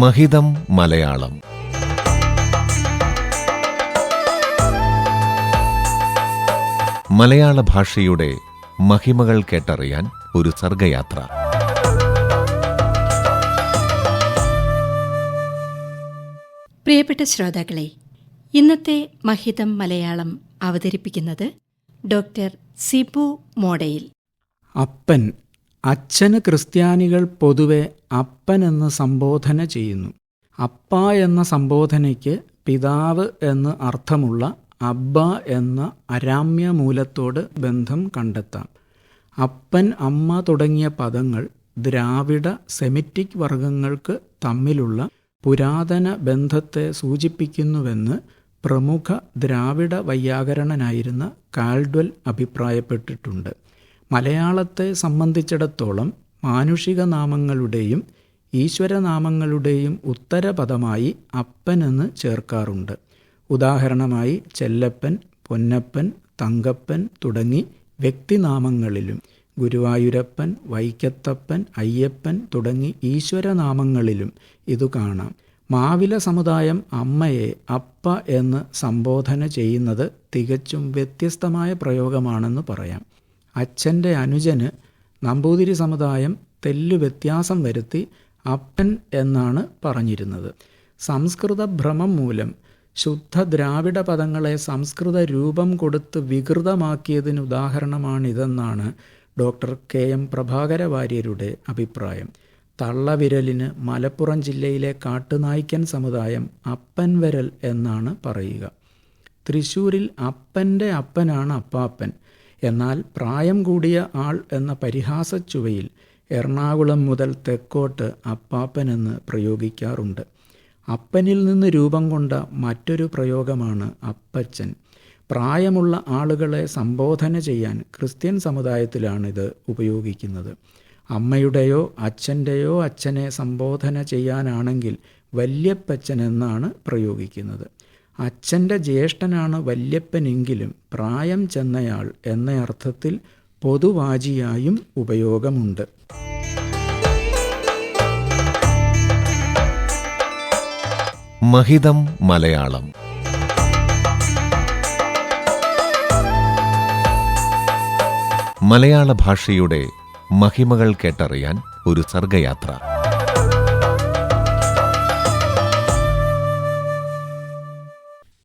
മഹിതം മലയാളം. മലയാള ഭാഷയുടെ മഹിമകൾ കേട്ടറിയാൻ ഒരു സർഗയാത്ര. പ്രിയപ്പെട്ട ശ്രോതാക്കളെ ഇന്നത്തെ മഹിതം മലയാളം അവതരിപ്പിക്കുന്നത് ഡോക്ടർ സിബു മോഡയിൽ. അപ്പൻ അച്ഛന് ക്രിസ്ത്യാനികൾ പൊതുവെ അപ്പൻ എന്ന് സംബോധന ചെയ്യുന്നു. അപ്പ എന്ന സംബോധനയ്ക്ക് പിതാവ് എന്ന് അർത്ഥമുള്ള അബ്ബ എന്ന അരാമ്യ മൂലത്തോട് ബന്ധം കണ്ടെത്താം. അപ്പൻ അമ്മ തുടങ്ങിയ പദങ്ങൾ ദ്രാവിഡ സെമിറ്റിക് വർഗങ്ങൾക്ക് തമ്മിലുള്ള പുരാതന ബന്ധത്തെ സൂചിപ്പിക്കുന്നുവെന്ന് പ്രമുഖ ദ്രാവിഡ വൈയാകരണനായിരുന്ന കാൾഡ്വൽ അഭിപ്രായപ്പെട്ടിട്ടുണ്ട്. മലയാളത്തെ സംബന്ധിച്ചിടത്തോളം മാനുഷിക നാമങ്ങളുടെയും ഈശ്വരനാമങ്ങളുടെയും ഉത്തരപദമായി അപ്പനെന്ന് ചേർക്കാറുണ്ട്. ഉദാഹരണമായി ചെല്ലപ്പൻ പൊന്നപ്പൻ തങ്കപ്പൻ തുടങ്ങി വ്യക്തിനാമങ്ങളിലും ഗുരുവായൂരപ്പൻ വൈക്കത്തപ്പൻ അയ്യപ്പൻ തുടങ്ങി ഈശ്വരനാമങ്ങളിലും ഇതു കാണാം. മാവില സമുദായം അമ്മയെ അപ്പ എന്ന് സംബോധന ചെയ്യുന്നത് തികച്ചും വ്യത്യസ്തമായ പ്രയോഗമാണെന്ന് പറയാം. അച്ഛന്റെ അനുജന് നമ്പൂതിരി സമുദായം തെല്ലു വ്യത്യാസം വരുത്തി അപ്പൻ എന്നാണ് പറഞ്ഞിരുന്നത്. സംസ്കൃത ഭ്രമം മൂലം ശുദ്ധ ദ്രാവിഡ പദങ്ങളെ സംസ്കൃത രൂപം കൊടുത്ത് വികൃതമാക്കിയതിന് ഉദാഹരണമാണിതെന്നാണ് ഡോക്ടർ കെ എം പ്രഭാകര വാര്യരുടെ അഭിപ്രായം. തള്ളവിരലിന് മലപ്പുറം ജില്ലയിലെ കാട്ടുനായ്ക്കൻ സമുദായം അപ്പൻ വരൽ എന്നാണ് പറയുക. തൃശൂരിൽ അപ്പന്റെ അപ്പനാണ് അപ്പാപ്പൻ. എന്നാൽ പ്രായം കൂടിയ ആൾ എന്ന പരിഹാസച്ചുവയിൽ എറണാകുളം മുതൽ തെക്കോട്ട് അപ്പാപ്പനെന്ന് പ്രയോഗിക്കാറുണ്ട്. അപ്പനിൽ നിന്ന് രൂപം കൊണ്ട മറ്റൊരു പ്രയോഗമാണ് അപ്പച്ചൻ. പ്രായമുള്ള ആളുകളെ സംബോധന ചെയ്യാൻ ക്രിസ്ത്യൻ സമുദായത്തിലാണിത് ഉപയോഗിക്കുന്നത്. അമ്മയുടെയോ അച്ഛന്റെയോ അച്ഛനെ സംബോധന ചെയ്യാനാണെങ്കിൽ വല്യപ്പച്ചൻ എന്നാണ് പ്രയോഗിക്കുന്നത്. അച്ഛന്റെ ജ്യേഷ്ഠനാണ് വല്യപ്പനെങ്കിലും പ്രായം ചെന്നയാൾ എന്ന അർത്ഥത്തിൽ പൊതുവാചിയായും ഉപയോഗമുണ്ട്. മഹിതം മലയാളം. മലയാള ഭാഷയുടെ മഹിമകൾ കേട്ടറിയാൻ ഒരു സർഗയാത്ര.